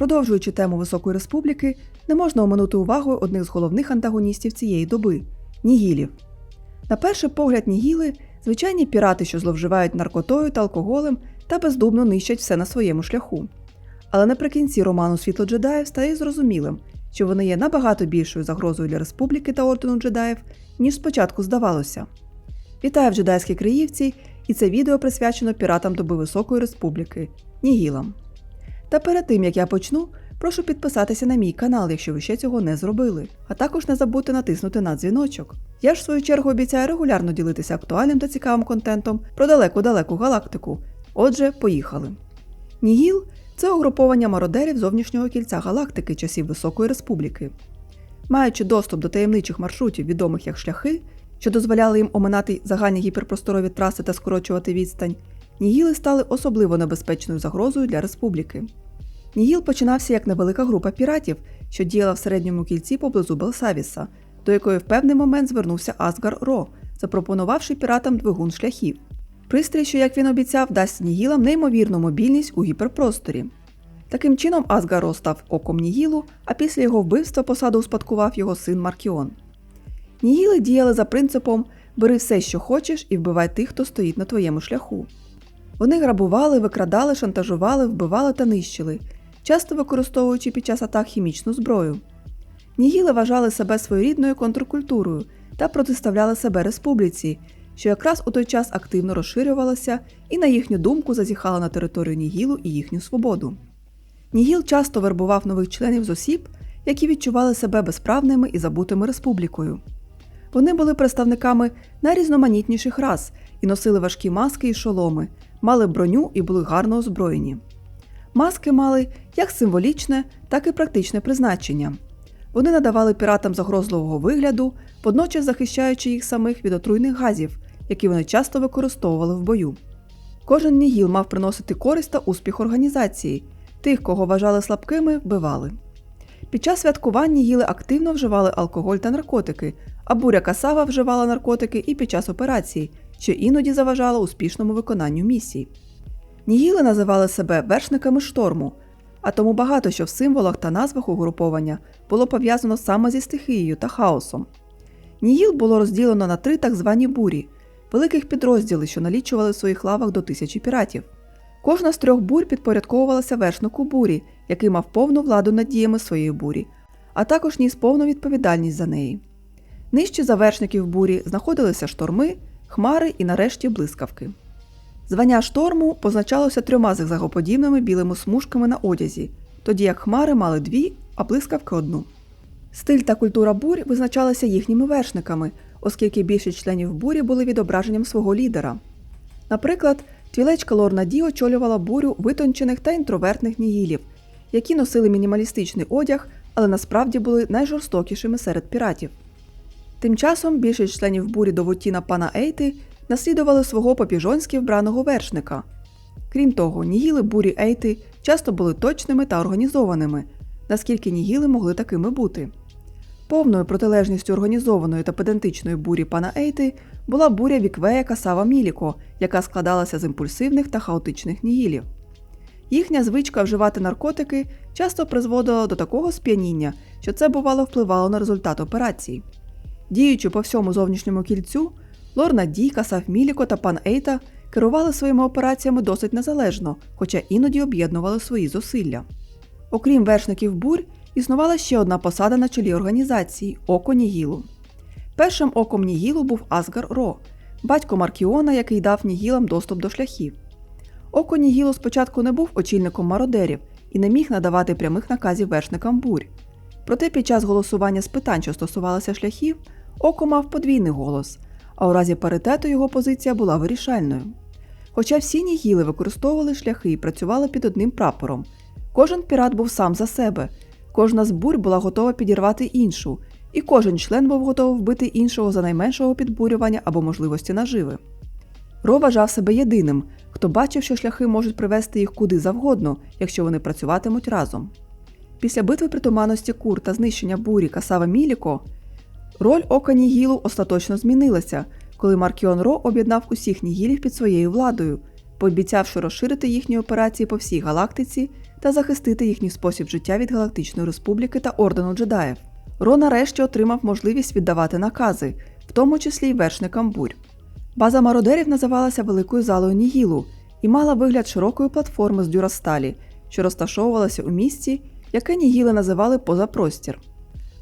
Продовжуючи тему Високої Республіки, не можна оминути увагою одних з головних антагоністів цієї доби нігілів. На перший погляд, нігіли звичайні пірати, що зловживають наркотою та алкоголем та бездумно нищать все на своєму шляху. Але наприкінці роману Світло джедаїв стає зрозумілим, що вони є набагато більшою загрозою для республіки та ордену джедаїв, ніж спочатку здавалося. Вітаю в джедайській Криївці, і це відео присвячено піратам доби Високої Республіки Нігілам. Та перед тим як я почну, прошу підписатися на мій канал, якщо ви ще цього не зробили, а також не забудьте натиснути на дзвіночок. Я ж в свою чергу обіцяю регулярно ділитися актуальним та цікавим контентом про далеку-далеку галактику. Отже, поїхали. Нігіл це угруповання мародерів зовнішнього кільця галактики часів Високої Республіки. Маючи доступ до таємничих маршрутів, відомих як шляхи, що дозволяли їм оминати загальні гіперпросторові траси та скорочувати відстань, Нігіли стали особливо небезпечною загрозою для республіки. Нігіл починався як невелика група піратів, що діяла в середньому кільці поблизу Белсавіса, до якої в певний момент звернувся Асгар Ро, запропонувавши піратам двигун шляхів. Пристрій, що, як він обіцяв, дасть Нігілам неймовірну мобільність у гіперпросторі. Таким чином, Асгар Ро став оком Нігілу, а після його вбивства посаду успадкував його син Маркіон. Нігіли діяли за принципом бери все, що хочеш, і вбивай тих, хто стоїть на твоєму шляху. Вони грабували, викрадали, шантажували, вбивали та нищили, часто використовуючи під час атак хімічну зброю. Нігіли вважали себе своєрідною контркультурою та протиставляли себе республіці, що якраз у той час активно розширювалася і, на їхню думку, зазіхала на територію Нігілу і їхню свободу. Нігіл часто вербував нових членів з осіб, які відчували себе безправними і забутими республікою. Вони були представниками найрізноманітніших рас і носили важкі маски і шоломи, мали броню і були гарно озброєні. Маски мали як символічне, так і практичне призначення. Вони надавали піратам загрозливого вигляду, водночас захищаючи їх самих від отруйних газів, які вони часто використовували в бою. Кожен нігіл мав приносити користь та успіх організації, тих, кого вважали слабкими, вбивали. Під час святкувань нігіли активно вживали алкоголь та наркотики, а буря Касава вживала наркотики і під час операцій, що іноді заважало успішному виконанню місій. Нігіли називали себе вершниками шторму, а тому багато що в символах та назвах угруповання було пов'язано саме зі стихією та хаосом. Нігіл було розділено на три так звані бурі, великих підрозділи, що налічували в своїх лавах до тисячі піратів. Кожна з трьох бурь підпорядковувалася вершнику бурі, який мав повну владу над діями своєї бурі, а також ніс повну відповідальність за неї. Нижче за вершників бурі знаходилися шторми, хмари і нарешті блискавки. Звання шторму позначалося трьома зигзагоподібними білими смужками на одязі, тоді як хмари мали дві, а блискавки одну. Стиль та культура бурь визначалися їхніми вершниками, оскільки більшість членів бурі були відображенням свого лідера. Наприклад, твілечка Лорна Ді очолювала бурю витончених та інтровертних нігілів, які носили мінімалістичний одяг, але насправді були найжорстокішими серед піратів. Тим часом більшість членів бурі Довутіна пана Ейти наслідували свого попіжонськи вбраного вершника. Крім того, нігіли бурі Ейти часто були точними та організованими, наскільки нігіли могли такими бути. Повною протилежністю організованої та педантичної бурі пана Ейти була буря Віквея Касава Міліко, яка складалася з імпульсивних та хаотичних нігілів. Їхня звичка вживати наркотики часто призводила до такого сп'яніння, що це бувало впливало на результат операцій. Діючи по всьому зовнішньому кільцю, Лорна Ді, Касав Міліко та пан Ейта керували своїми операціями досить незалежно, хоча іноді об'єднували свої зусилля. Окрім вершників бурь, існувала ще одна посада на чолі організації око Нігілу. Першим оком Нігілу був Асгар Ро, батько Маркіона, який дав Нігілам доступ до шляхів. Око Нігілу спочатку не був очільником мародерів і не міг надавати прямих наказів вершникам бурь. Проте під час голосування з питань, що стосувалося шляхів, око мав подвійний голос, а у разі паритету його позиція була вирішальною. Хоча всі нігіли використовували шляхи і працювали під одним прапором, кожен пірат був сам за себе, кожна з бурь була готова підірвати іншу, і кожен член був готовий вбити іншого за найменшого підбурювання або можливості наживи. Ро вважав себе єдиним, хто бачив, що шляхи можуть привести їх куди завгодно, якщо вони працюватимуть разом. Після битви при туманності Кур та знищення бурі Касава Міліко, роль ока Нігілу остаточно змінилася, коли Маркіон Ро об'єднав усіх нігілів під своєю владою, пообіцявши розширити їхні операції по всій галактиці та захистити їхній спосіб життя від Галактичної Республіки та Ордену джедаїв. Ро нарешті отримав можливість віддавати накази, в тому числі й вершникам бурь. База мародерів називалася Великою залою Нігілу і мала вигляд широкої платформи з дюрасталі, що розташовувалася у місці, яке Нігіли називали позапростір.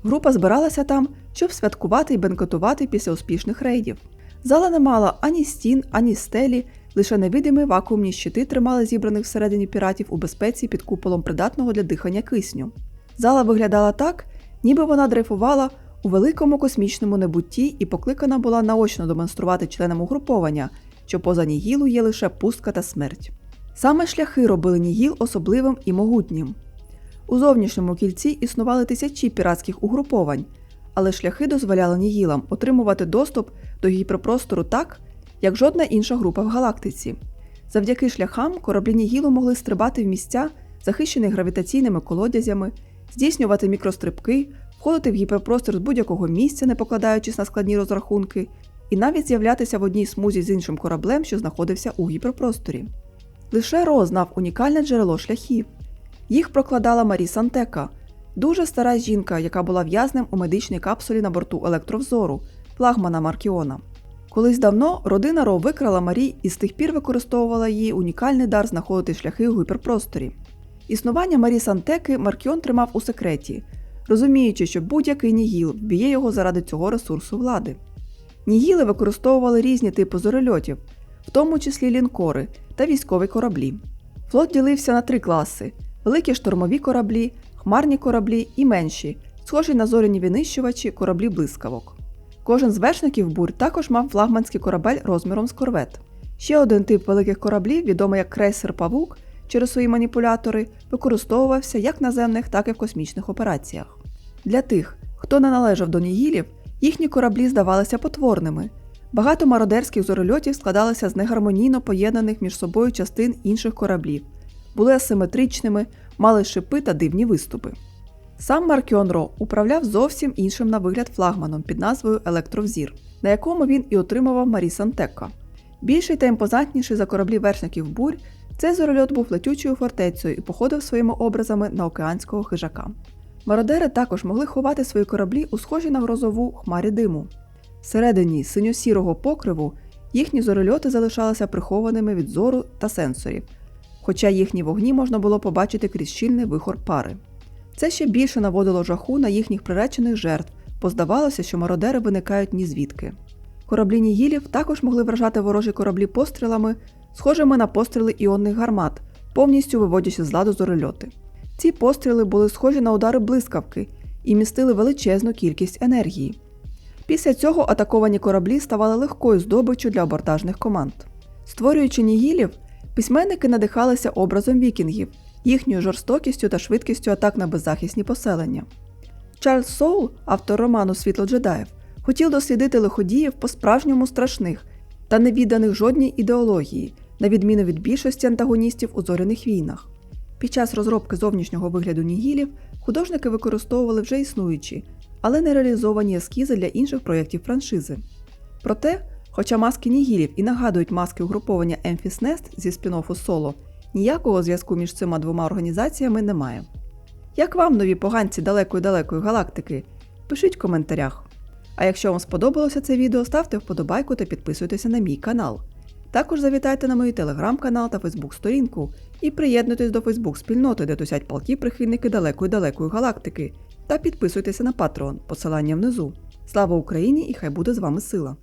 Група збиралася там, щоб святкувати і бенкетувати після успішних рейдів. Зала не мала ані стін, ані стелі, лише невидимі вакуумні щити тримали зібраних всередині піратів у безпеці під куполом придатного для дихання кисню. Зала виглядала так, ніби вона дрейфувала у великому космічному небутті і покликана була наочно демонструвати членам угруповання, що поза Нігілу є лише пустка та смерть. Саме шляхи робили Нігіл особливим і могутнім. У зовнішньому кільці існували тисячі піратських угруповань, але шляхи дозволяли Нігілам отримувати доступ до гіперпростору так, як жодна інша група в галактиці. Завдяки шляхам кораблі Нігілу могли стрибати в місця, захищені гравітаційними колодязями, здійснювати мікрострибки, входити в гіперпростір з будь-якого місця, не покладаючись на складні розрахунки, і навіть з'являтися в одній смузі з іншим кораблем, що знаходився у гіперпросторі. Лише Ро знав унікальне джерело шляхів. Їх прокладала Марі Сантека, дуже стара жінка, яка була в'язнем у медичній капсулі на борту електровзору, флагмана Маркіона. Колись давно родина Ро викрала Марі і з тих пір використовувала її унікальний дар знаходити шляхи у гіперпросторі. Існування Марі Сантеки Маркіон тримав у секреті, розуміючи, що будь-який Нігіл вб'є його заради цього ресурсу влади. Нігіли використовували різні типи зорольотів, в тому числі лінкори та військові кораблі. Флот ділився на три класи: великі штурмові кораблі, хмарні кораблі і менші, схожі на зоряні винищувачі кораблі блискавок. Кожен з вершників бурь також мав флагманський корабель розміром з корвет. Ще один тип великих кораблів, відомий як крейсер Павук, через свої маніпулятори, використовувався як наземних, так і в космічних операціях. Для тих, хто не належав до Нігілів, їхні кораблі здавалися потворними. Багато мародерських зорольотів складалися з негармонійно поєднаних між собою частин інших кораблів, були асиметричними, мали шипи та дивні виступи. Сам Маркіон Ро управляв зовсім іншим на вигляд флагманом під назвою Електровзір, на якому він і отримував Марі Сантекка. Більший та імпозантніший за кораблі вершників бурь, цей зорольот був летючою фортецею і походив своїми образами на океанського хижака. Мародери також могли ховати свої кораблі у схожій на грозову хмарі диму. Всередині синьо-сірого покриву їхні зорольоти залишалися прихованими від зору та сенсорів, хоча їхні вогні можна було побачити крізь щільний вихор пари. Це ще більше наводило жаху на їхніх приречених жертв, бо здавалося, що мародери виникають ні звідки. Кораблі Нігілів також могли вражати ворожі кораблі пострілами, схожими на постріли іонних гармат, повністю виводячи з ладу зорольоти. Ці постріли були схожі на удари блискавки і містили величезну кількість енергії. Після цього атаковані кораблі ставали легкою здобиччю для абордажних команд. Створюючи нігілів, письменники надихалися образом вікінгів, їхньою жорстокістю та швидкістю атак на беззахисні поселення. Чарльз Соул, автор роману Світло джедаїв, хотів дослідити лиходіїв по-справжньому страшних та не відданих жодній ідеології, на відміну від більшості антагоністів у зоряних війнах. Під час розробки зовнішнього вигляду нігілів художники використовували вже існуючі, але не реалізовані ескізи для інших проєктів франшизи. Проте, хоча маски нігілів і нагадують маски угруповання Емфіс Нест зі спін-оффу Соло, ніякого зв'язку між цими двома організаціями немає. Як вам нові поганці далекої далекої галактики? Пишіть в коментарях. А якщо вам сподобалося це відео, ставте вподобайку та підписуйтеся на мій канал. Також завітайте на мій телеграм-канал та фейсбук-сторінку і приєднуйтесь до Фейсбук-спільноти, де тусять палки прихильники далекої далекої галактики, та підписуйтеся на Patreon, посилання внизу. Слава Україні і хай буде з вами сила!